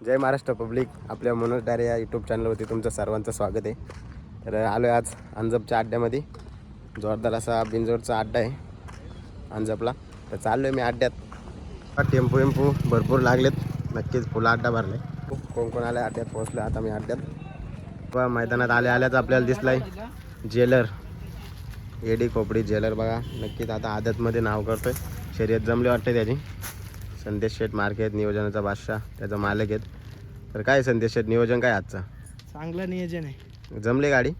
जय Maharashtra public. आपल्या मनोज डारे या यूट्यूब चॅनलवरती तुमचं सर्वांचं स्वागत आहे. तर आलो आहे आज अंजपच्या अड्ड्यामध्ये. जोरदार असा बिंजोरचा अड्डा आहे अंजपला. तर चाललो आहे मी अड्ड्यात. टेम्पो वेम्पो भरपूर लागलेत. नक्कीच फुला अड्डा भरला आहे कोण कोण आलं अड्ड्यात पोहोचलो आता मी अड्ड्यात. मैदानात आल्या आल्याच आपल्याला दिसलाय. जेलर. एडी खोपडी जेलर बघा. नक्कीच आता आदतमध्ये नाव करतोय. शर्यत जमली वाटते त्याची. संदेश शेठ मार्केट नियोजनाचा बादशाह त्याचा मालक आहेत. तर काय संदेश शेठ नियोजन काय आजचं? चांगलं नियोजन आहे. जमली गाडी?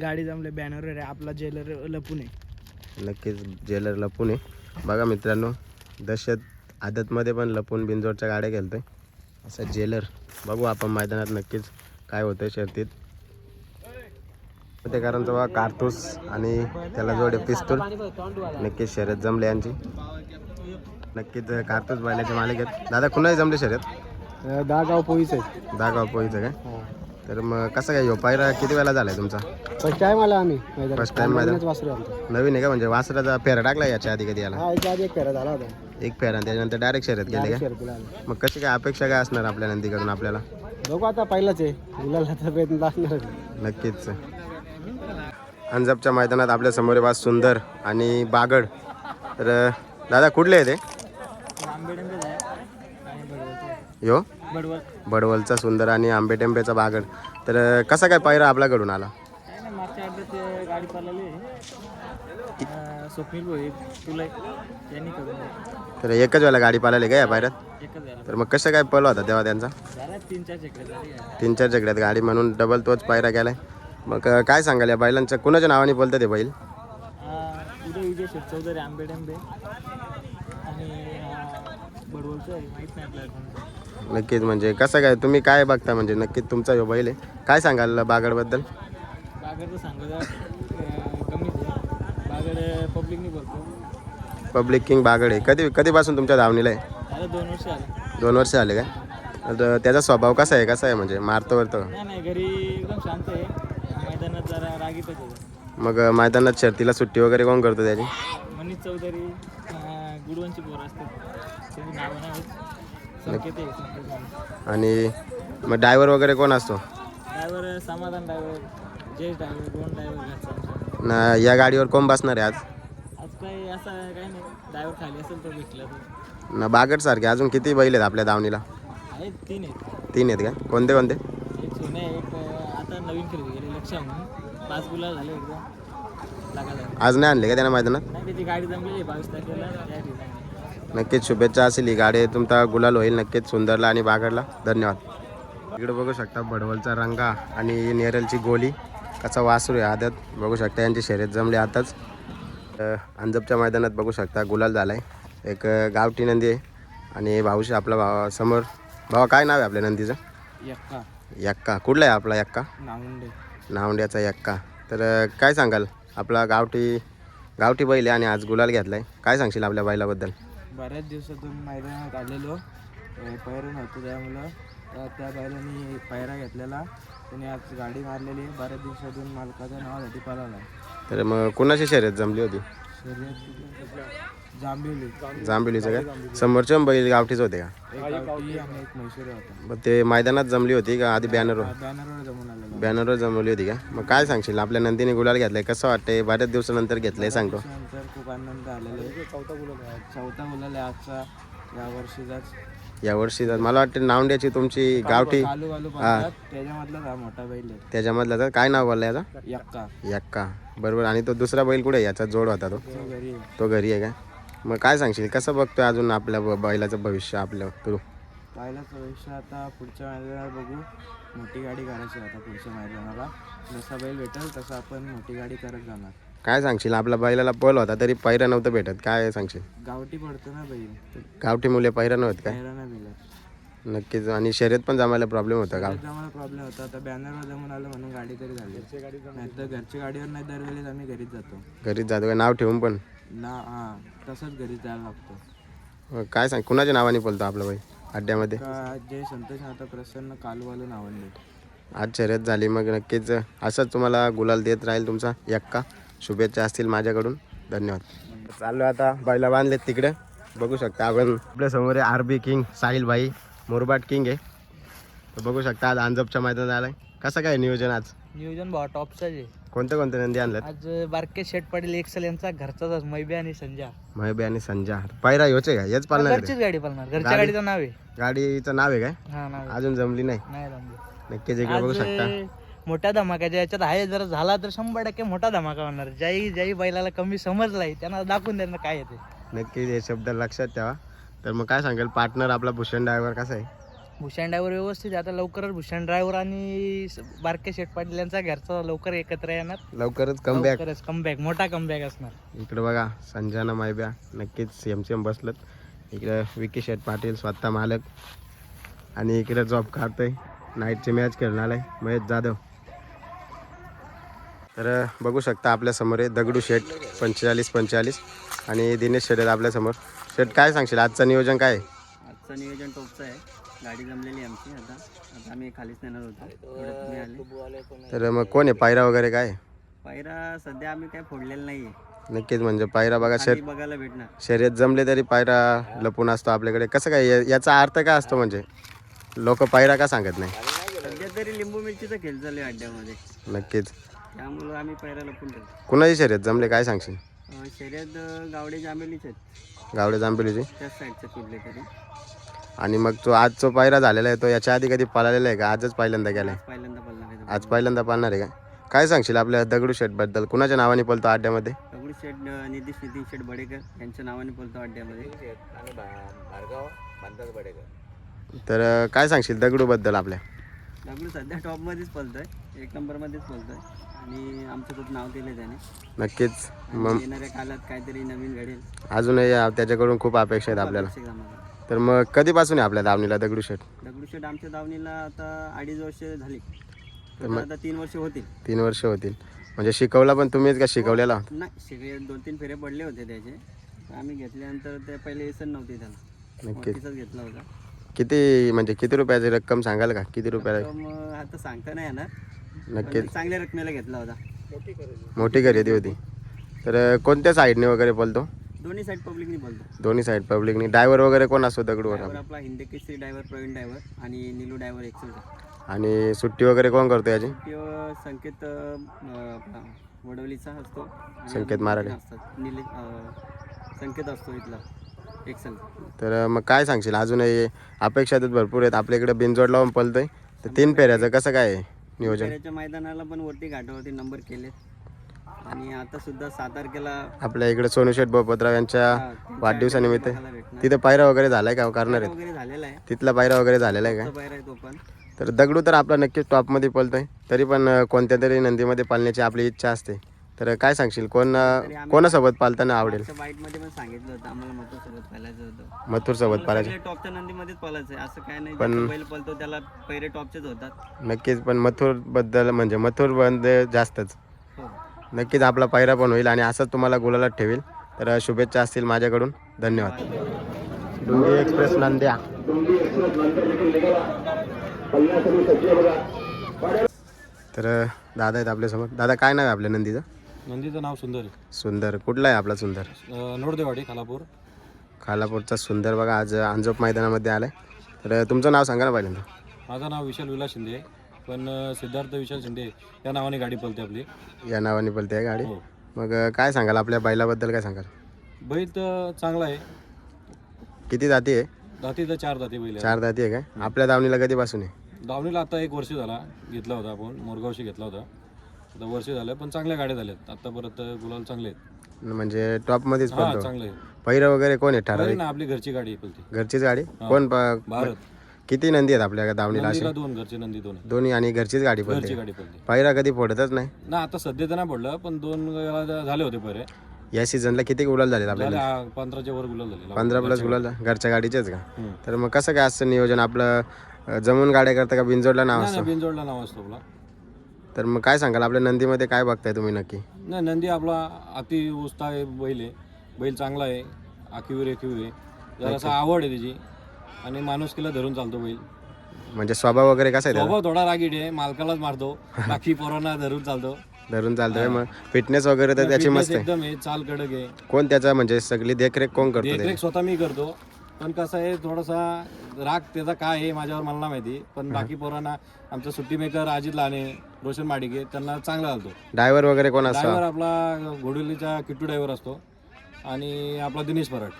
गाडी जमले बॅनर आहे. आपला जेलर लपून आहे. नक्कीच जेलर लपून आहे. बघा मित्रांनो दशत आदतमध्ये पण लपून बिंजोडच्या गाड्या गेलतोय. असं जेलर बघू आपण मैदानात नक्कीच काय होतं शर्तीत. ते कारण तेव्हा कारतूस आणि त्याला जोडे पिस्तूल. नक्कीच शर्यत जमले यांची. नक्कीच कारतूस बैलाचे मालिक आहेत. दादा कुणाही जमले शर्यत? दहा गाव पोईच आहे दहा पोईचं काय तर मग कसं काय ह्यो पायरा किती वेळा झालाय तुमचा? फर्स्ट टाइम आला आम्ही First time मैदान. वासरू आमचं नवीन आहे का? म्हणजे वासराचा फेरा टाकला याच्या आधी कधी याला हा याच्या आधी एक फेरा झाला होता. एक फेरा आणि त्याच्यानंतर डायरेक्ट शर्यत गेले का? शर्यतीला आला. मग कशी काय अपेक्षा काय असणार आपल्या नंदीकडून आपल्याला? बघू आता पहिलाच आहे. तर प्रयत्न नक्कीच. अंजपच्या मैदानात आपल्यासमोर बा सुंदर आणि बागड. तर दादा कुठले आहे ते? यो? बडवल. बडवलचा सुंदर आणि आंबेटेंबेचा बागड. तर कसा काय पायरा आपल्याकडून आला? काय नाही मागच्या अड्ड्यात गाडी पळाली स्वप्नील भोई तुला यांनी करून तर एकच वेळेला गाडी पाहिली का या पायऱ्यात? तर मग कसं काय पळला होता तेव्हा त्यांचा? तीन चार तीन जगड्यात गाडी म्हणून डबल तोच पायरा गेलाय मग काय सांगाल या बैलांच्या कुणाच्या नावाने बोलतं ते बैल? उदय विजय शेठ चौधरी आंबेडेंबे आणि बडवलचं आहे माहीत नाही आपल्याला नक्कीच म्हणजे कसं काय तुम्ही काय बघता? म्हणजे नक्कीच तुमचा ह्यो बैल आहे काय सांगाल बागडबद्दल? बागडचं सांगत कमीच आहे. बागड पब्लिकनी बोलतो. पब्लिक किंग बागड आहे. कधी कधीपासून तुमच्या धावणीला आहे? दोन वर्ष आले दोन वर्ष आले काय तर त्याचा स्वभाव कसा आहे? कसा आहे? म्हणजे मारतो वरतो? नाही नाही घरी एकदम शांत आहे. मैदानात जरा रागीतच आहे. मग मैदानात शर्तीला सुट्टी वगैरे कोण करतो त्याची? मनीष चौधरी अं, गुडवंची पोरं असतात. त्याची नावं नाही माहीत. आणि मग ड्रायव्हर वगैरे कोण असतो? ड्रायव्हर समाधान ड्रायव्हर ड्रायव्हर दोन ड्रायव्हर. ना या गाडीवर कोण बसणार आहे आज? आज काही असं काही नाही. ड्रायव्हर खाली असेल तर भेटला तर ना बागड सारखे अजून किती बैल आहेत आपल्या धावणीला? आहेत तीन आहेत. तीन आहेत का? कोणते कोणते? एक सोने एक अं, आता नवीन खरेदी केली लक्ष म्हणून. पाच झाले एकदम. झाले आज नाही आणले का त्यांना मैदानात? नाही त्याची गाडी जमलेली आहे बावीस तारखेला. त्या ठिकाणी. नक्कीच शुभेच्छा असेल ही गाडी. तुमचा गुलाल होईल नक्कीच सुंदरला आणि बागडला. धन्यवाद. इकडे बघू शकता बडवलचा रंगा आणि नेरलची गोली. कसा वासरू आहे आदत. बघू शकता यांची शर्यत जमली आताच. अंजपच्या मैदानात बघू शकता गुलाल झाला आहे एक गावठी नंदी आहे. आणि भाऊशी आपला भावा समोर. भावा काय नाव आहे आपल्या नंदीचं? यक्का. यक्का. कुठला आहे आपला यक्का? नावंडे. नावंड्याचा यक्का. तर काय सांगाल? आपला गावठी गावठी बैल आहे आणि आज गुलाल घेतला आहे काय सांगशील आपल्या बैलाबद्दल? बऱ्याच दिवसातून मैदानात आलेलो. पैरण होतो त्यामुळं. तर त्या बैलांनी पायरा घेतलेला. त्याने आज गाडी मारलेली. बऱ्याच दिवसातून मालकाच्या नावासाठी पळाला तर मग कुणाची शर्यत जमली होती? शर्यत जांभिवली जांभिलीचं काय समोरचे पण बैल गावठीच होते का? मग ते मैदानात जमली होती का? आधी बॅनरवर बॅनरवर जमून आलेला बॅनरवर जमवली होती का? मग काय सांगशील? आपल्या नंदीने गुलाल घेतलाय. कसं वाटतंय? बऱ्याच दिवसानंतर घेतलंय सांगतो. खूप आनंद आलेला आहे. चौथा गुलाल चौथा गुलाल आहे आजचा. या वर्षीचाच वर्षी तर मला वाटतं नावंड्याची तुमची गावठी हा. मोठा बैल आहे. त्याच्यामधला तर काय नाव बोलला याचा? यक्का. यक्का. बरोबर. आणि तो दुसरा बैल कुठे आहे? याचा जोड होता तो. तो घरी आहे का? मग काय सांगशील? कसं बघतोय अजून आपल्या ब- बैलाचं भविष्य आपलं? तू? पाहिलं भविष्य आता पुढच्या मैदानात बघू. मोठी गाडी काढायची आता पुढच्या मैदानाला जसा बैल भेटेल तसं आपण मोठी गाडी करत जाणार. काय सांगशील? आपल्या बैलाला पळ होता तरी पैरा नव्हतं भेटत. काय सांगशील? गावठी पडतो ना बैल. गावठी मुले पैरा नव्हत काय? बाहेर नाही मिळत. नक्कीच. आणि शर्यत पण जमायला प्रॉब्लेम होता गाव आम्हाला प्रॉब्लेम होता. आता बॅनरवर जमून आलं म्हणून गाडी तरी झाली. नाही तर घरच्या गाडीवर नाही दरवेळेस आम्ही घरीच जातो. घरीच जातो काय नाव ठेवून पण? ना हां तसंच घरीच जायला लागतो. काय सांग कुणाच्या नावाने बोलतो आपला बाई अड्ड्यामध्ये? का जे संतोष आता प्रसन्न कालवालं नावांनी आज शर्यत झाली मग नक्कीच असंच तुम्हाला गुलाल देत राहील तुमचा यक्का. शुभेच्छा असतील माझ्याकडून. धन्यवाद. चाललो आता बैला बांधलेत तिकडे. बघू शकता आपण आपल्यासमोर आहे आर बी किंग साहिल भाई. मुरबाट किंग आहे. तर बघू शकता आज अंजपच्या मैदानात आलाय. कसं काय नियोजन आज? नियोजन भावा टॉपचं आहे. कोणते कोणते नंदी आणल्यात आज बारके शेट पाटील एक्सल यांचा घरचाच मैबे आणि संजा. महबे आणि संजा. पायरा ह्योचे का? पालणार आहे. घरचीच गाडी पळणार घरच्या गाडी? गाडीचं नाव आहे? गाडीचं नाव आहे काय? हा नाव आहे. अजून जमली नाही. नाही जमली. नक्कीच इकडे बघू आज शकता. मोठ्या धमाक्याच्या याच्यात आहे. जर झाला तर शंभर टक्के मोठा धमाका होणार. ज्याही ज्याही बैलाला कमी समजलाय त्यांना दाखवून त्यांना काय येते नक्कीच हे शब्द लक्षात ठेवा. तर मग काय सांगेल? पार्टनर आपला भूषण ड्रायव्हर कसा आहे? भूषण ड्रायव्हर व्यवस्थित. आता लवकरच भूषण ड्रायव्हर आणि स- बारके शेट पाटील यांचा घरचा लवकर एकत्र येणार. लवकरच कमबॅक लवकरच कमबॅक मोठा कमबॅक असणार. इकडे बघा संजना मायब्या नक्कीच एम सी एम बसलत. इकडे विकी शेठ पाटील स्वतः मालक. आणि इकडे जॉब काढतोय. नाईटची मॅच खेळणार आहे. महेश जाधव. तर बघू शकता आपल्यासमोर आहे दगडू शेठ पंचेचाळीस पंचेचाळीस. आणि दिनेश शेठ आहेत आपल्यासमोर शेठ काय सांगशील? आजचं नियोजन काय आहे? आजचं नियोजन टॉपचं आहे. गाडी जमलेली आहे आमची. आता आता आम्ही खालीच नेणार होतो. एवढ्यात तुम्ही आले. तर मग कोण आहे? पायरा वगैरे काय? पायरा सध्या आम्ही काय फोडलेलं नाही नक्कीच म्हणजे पायरा बघा खाली बघायला भेटणार. शर्यत जमले तरी पायरा लपून असतो आपल्याकडे. कसं काय या- याचा अर्थ काय असतो म्हणजे? लोक पायरा का सांगत नाही? सध्या तरी लिंबू मिरचीचा खेळ चालू आहे अड्ड्यामध्ये. नक्कीच. त्यामुळं आम्ही पायरा लपून ठेवतो. कुणाची शर्यत जमले? काय सांगशील? अं, शर्यत अं, गावडे जांभेलीच आहेत गावडे जांभेलीची? त्याच साईडचे कुठले तरी. आणि मग तो आज जो पायरा झालेला आहे तो याच्या आधी कधी पाळलेला आहे का? आजच पहिल्यांदा गेलाय. आज पहिल्यांदा आहे तो. आज पहिल्यांदा पाळणार आहे का? काय सांगशील आपल्या दगडू शेटबद्दल? कुणाच्या नावाने पळतो अड्ड्यामध्ये? दगडू शेठ नितीश नितीन शेठ बडेकर यांच्या नावाने बोलतो अड्ड्यामध्ये. तर अं, काय सांगशील दगडू बद्दल आपल्या? दगडू सध्या टॉपमध्येच पळतोय. एक नंबरमध्येच पळतोय. आणि आमचं खूप नाव दिलं त्याने. नक्कीच. मग येणाऱ्या काळात काहीतरी नवीन घडेल. अजूनही त्याच्याकडून खूप अपेक्षा आहेत आपल्याला. आम्हाला. तर मग कधीपासून आहे आपल्या दावणीला दगडू शेट दगडूशेठ आमच्या दावणीला आता अडीच वर्ष झाली. तर आता तीन वर्ष होतील. तीन वर्ष होतील. म्हणजे शिकवला पण तुम्हीच का शिकवलेला? नाही दोन तीन फेरे पडले होते त्याचे. तर आम्ही घेतल्यानंतर ते पहिले येसन नव्हती त्याला. नक्कीच. घेतला होता. किती म्हणजे किती रुपयाची रक्कम सांगाल का? किती रुपयाला? तर मग आता सांगता नाही येणार. नक्कीच. पण चांगल्या रकमेला घेतला होता. मोठी खरेदी होती. तर कोणत्या साईडने वगैरे बोलतो? दोन्ही साईड पब्लिकनी बोलतो. दोन्ही साईड पब्लिकनी ड्रायव्हर वगैरे कोण असतो दगडूवर? ड्रायव्हर आपला हिंदी केसरी ड्रायव्हर प्रवीण ड्रायव्हर आणि निलू ड्रायव्हर एक्सेलचा आणि सुट्टी वगैरे कोण करतो याची? किंवा संकेत अं, आपला वडवलीचा असतो. आणि संकेत अजून माराडे. दोन असतात. निलेश अं, संकेत असतो इथला. तर मग काय सांगशील? अजूनही अपेक्षा तर भरपूर आहेत. आपल्याकडे बिनजोड लावून पळतोय. तर तीन फेऱ्याचं कसं काय आहे नियोजन? मैदानाला पण वरती घाटावरती नंबर केलेत. आणि आता सुद्धा सात तारखेला आपल्या इकडे सोनू शेठ बोपतराव यांच्या वाढदिवसानिमित्त. तिथं पायरा वगैरे झालाय का? करणार आहेत. वगैरे झालेला आहे. तिथला पायरा वगैरे झालेला आहे का? तो बाहेर आहे तो पण. तर दगडू तर आपला नक्कीच टॉपमध्ये पळतोय. तरी पण कोणत्या तरी नंदीमध्ये पाळण्याची आपली इच्छा असते. तर काय सांगशील? कोण कोणासोबत पालताना आवडेल? पण सांगितलं होतं. आम्हाला मथुर सोबत पळायचं होतं मथुर सोबत पाळायचे सगळे टॉपच्या नंदीमध्येच पळायचं आहे. असं काय नाही. पण- ज्याचा बैल पळतो त्याला पहिले टॉपचेच होतात. नक्कीच पण मथुरबद्दल म्हणजे मथुर बंद जास्तच. नक्कीच आपला पायरा पण होईल आणि असंच तुम्हाला गुलाला ठेवेल. तर शुभेच्छा असतील माझ्याकडून. धन्यवाद. डुंगी एक्सप्रेस नांद्या. तर दादा आहेत आपल्यासमोर दादा काय नाव आहे आपल्या नंदीचं? नंदीचं नाव सुंदर सुंदर. कुठला आहे आपला सुंदर? नोडदेवाडी खालापूर. खालापूरचा सुंदर. बघा आज अंजप मैदानामध्ये आलाय. तर तुमचं नाव सांगा ना पहिल्यांदा. माझं नाव विशाल विलास शिंदे आहे. पण सिद्धार्थ विशाल शिंदे या नावाने गाडी पळते आपली. या नावाने बोलते आहे गाडी. हो. मग अं, काय सांगाल? आपल्या बैलाबद्दल काय सांगाल? बैल तर चांगला आहे. किती जाती आहे? दाती तर चार दाती बैल आहे चार जाती आहे काय आपल्या दावणीला कधीपासून आहे? दावणीला आता एक वर्ष झाला. घेतला होता आपण. मोरगावशी घेतला होता. आता वर्ष झालं पण चांगल्या गाड्या झाल्यात आता परत गुलाल चांगले आहेत. म्हणजे टॉपमध्येच हा पळतो. चांगले पहिरं वगैरे कोण आहे? ठराविक? बरं ना आपली घरची गाडी आहे घरचीच गाडी? कोण प- भारत. किती नंदी आहेत आपल्या दावणीला अशी नंदीला दोन घरचे नंदी दोन. दोन्ही आणि घरचीच गाडी घरची पडते गाडी पळते पहिरा कधी फोडतच नाही? ना आता सध्या तर नाही पडलं पण दोन वेळा झाले होते पहिले या सीझनला किती गुलाल झाले आपल्याला? झाले आ, पंधराच्या वर गुलाल झाले पंधरा प्लस गुलाल घरच्या गाडीचेच का? हम्म. तर मग कसं काय असतं नियोजन? आपलं अं, जमून गाड्या करता का बिनजोडला नाव नाही असतं? नाही, बिनजोडला नाव असतो आपला. तर मग काय सांगाल? आपल्या नंदीमध्ये काय बघताय तुम्ही नक्की? नाही नंदी आपला अति उस्ता आहे बैल आहे. बैल चांगला आहे. आखीवर रेखीव आहे. जरासा आवड आहे त्याची आणि माणुसकीला धरून चालतो बैल. म्हणजे स्वभाव वगैरे कसा आहे त्याचा? स्वभाव थोडा रागीट आहे मालकालाच मारतो. बाकी पोरांना धरून चालतो. धरून चालतोय मग फिटनेस वगैरे तर त्याची मस्त आहे. एकदम आहे चाल कडक आहे. कोण त्याचा म्हणजे सगळी देखरेख कोण करतो देखरेख स्वतः मी करतो. पण कसं आहे थोडासा राग त्याचा काय आहे माझ्यावर मला नाही माहिती. पण बाकी पोरांना आमचा सुट्टी मेकर अजित लाने रोशन माडिके त्यांना चांगला घालतो ड्रायव्हर वगैरे कोण असतो? ड्रायव्हर आपला घोडवलीचा किट्टू ड्रायव्हर असतो. आणि आपला दिनेश पराट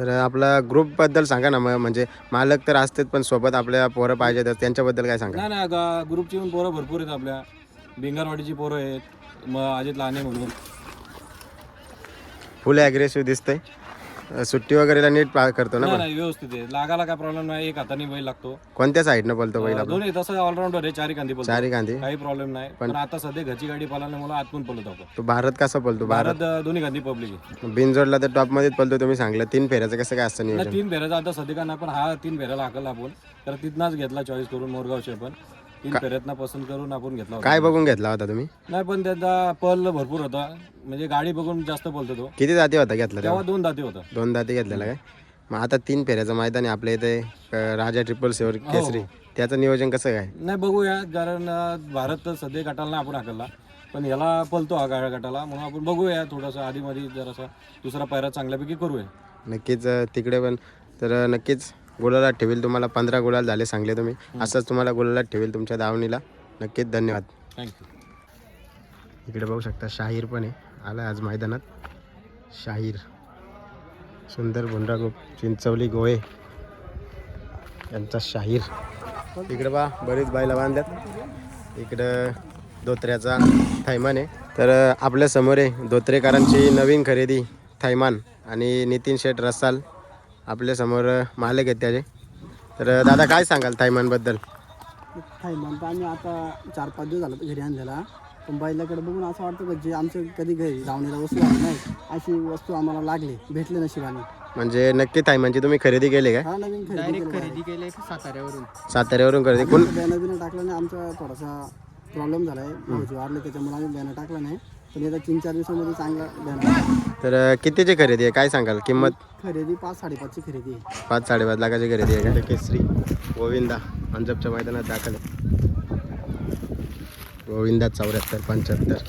तर आपला ग्रुपबद्दल सांगा ना मग म्हणजे मालक तर असतेच पण सोबत आपल्या पोरं पाहिजे तर त्यांच्याबद्दल काय सांगा? नाही नाही गा- ग्रुपची पण पोरं भरपूर आहेत आपल्या. भिंगारवाडीची पोरं आहेत मग अजित लाने म्हणून फुल ॲग्रेसिव्ह दिसतंय. सुट्टी वगैरेला नीट पा करतो ना नाही व्यवस्थित आहे. लागायला काय प्रॉब्लेम नाही. एक हाताने बैल लागतो. कोणत्या साईडनं बोलतो बैल आपला दोन्ही तसं ऑलराऊंडर आहे चारी कांदी बोलतो. चारी गांधी काही प्रॉब्लेम नाही. पण आता सध्या घरची गाडी पळाल्यामुळे आतून पळत आपण. तो भारत कसा बोलतो भारत? भारत अं, दोन्ही गांधी पब्लिक आहे. बिनजोडला तर टॉपमध्येच बोलतो तुम्ही सांगलं. तीन फेऱ्याचं कसं काय असतं नियोजन? तीन फेऱ्याचा आता सध्या का नाही पण हा तीन फेऱ्याला हाकल आपण. तर तिथनाच घेतला चॉईस करून मोरगावचे पण. तीन फेऱ्यातना पसंत करून आपण घेतला होता. काय बघून घेतला होता तुम्ही? नाही पण त्याचा पल भरपूर होता. म्हणजे गाडी बघून जास्त पलतो तो. किती जाती होता घेतला तेव्हा? तेव्हा दोन दाते होता दोन दाती घेतलेला काय? मग आता तीन फेऱ्याचं मैदान आहे आपल्या इथे अं, राजा ट्रिपल सेवर केसरी. त्याचं नियोजन कसं काय? नाही बघूया. कारण अं, भारत तर सध्या गटाला नाही आपण हाकलला. पण याला पलतो हा गाड्या गटाला. म्हणून आपण बघूया थोडासा आधीमध्ये जरासा दुसरा पायरा चांगल्यापैकी करूया. नक्कीच अं, तिकडे पण. तर अं, नक्कीच गुलालात ठेवील तुम्हाला पंधरा गुलाल झाले सांगले तुम्ही. असंच तुम्हाला गुलालात ठेवील तुमच्या दावणीला. नक्कीच धन्यवाद. थँक्यू इकडे बघू शकता शाहीर पण आहे. आला आज मैदानात. शाहीर. सुंदर भुंडा ग्रुप चिंचवली गोळे यांचा शाहीर. इकडे बा बरीच बायला बांधल्यात. इकडं धोत्र्याचा थैमान आहे. तर आपल्यासमोर आहे धोत्रेकरांची नवीन खरेदी थैमान आणि नितीन शेठ रसाल. आपल्यासमोर अं, मालक आहेत त्याचे. तर दादा काय सांगाल थैमानबद्दल थायमान तर आम्ही आता चार पाच दिवस झालं घरी आणलेला. पण बैलाकडे बघून असं वाटतं की जे आमच्या कधी घरी धावणीला वस्तू आली नाही अशी वस्तू आम्हाला लागली भेटले नशिबाने म्हणजे नक्की थैमानची तुम्ही खरेदी केली काय? हा नवीन खरेदी केलं खरेदी केले साताऱ्यावरून? साताऱ्यावरून खरेदी. कोण बिनर टाकलं नाही आमचा थोडासा प्रॉब्लेम झाला आहे भाऊजी वारले त्याच्यामुळे आम्ही बॅनर टाकला नाही. पण येत्या तीन चार दिवसामध्ये चांगला बॅनर तर कितीची खरेदी आहे? काय सांगाल? किंमत? खरेदी पाच साडेपाचची खरेदी आहे. पाच साडेपाच लाखाची खरेदी आहे का? केसरी गोविंदा पंजाबच्या मैदानात दाखल आहे. गोविंदा चौऱ्याहत्तर पंच्याहत्तर.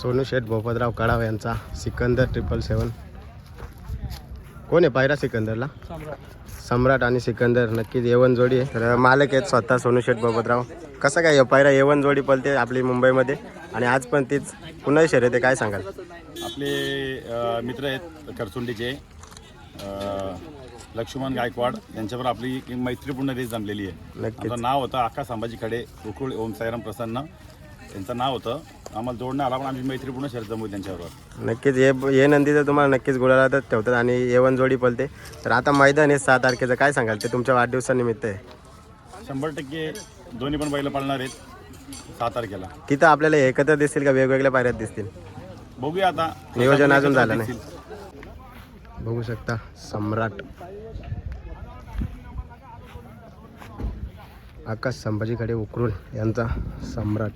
सोनू शेठ भोपतराव कडाव यांचा सिकंदर ट्रिपल सेवन कोण आहे पायरा सिकंदरला? सम्राट आणि सिकंदर नक्कीच येवन जोडी आहे. तर मालक आहेत स्वतः सोनू शेठ भोपतराव कसं काय पायरा येवन जोडी पलते आपली मुंबईमध्ये? आणि आज पण तीच पुन्हा शर्यत आहे काय सांगाल? आपले मित्र आहेत करसुंडीचे लक्ष्मण गायकवाड. यांच्यावर आपली मैत्रीपूर्ण रेस जमलेली आहे. नक्कीच. नाव होतं आकाश संभाजी खडे उकरुळ ओम साईराम प्रसन्न. यांचं नाव होतं. आम्हाला जोडणं आला पण आम्ही मैत्रीपूर्ण शर्यत जमवली त्यांच्याबरोबर. नक्कीच हे हे नंदी तर तुम्हाला नक्कीच गुलालातच ठेवतात आणि येवन जोडी पलते तर आता मैदान आहे सहा तारखेचं. काय सांगाल? ते तुमच्या वाढदिवसानिमित्त आहे. शंभर टक्के दोन्ही पण बैल पाळणार आहेत सहा तारखेला. तिथं आपल्याला एकत्र दिसतील का? वेगवेगळ्या पायऱ्यात दिसतील? बघूया आता. नियोजन अजून झालं दिसतील. बघू शकता सम्राट. आकाश संभाजीकडे उकरून यांचा सम्राट.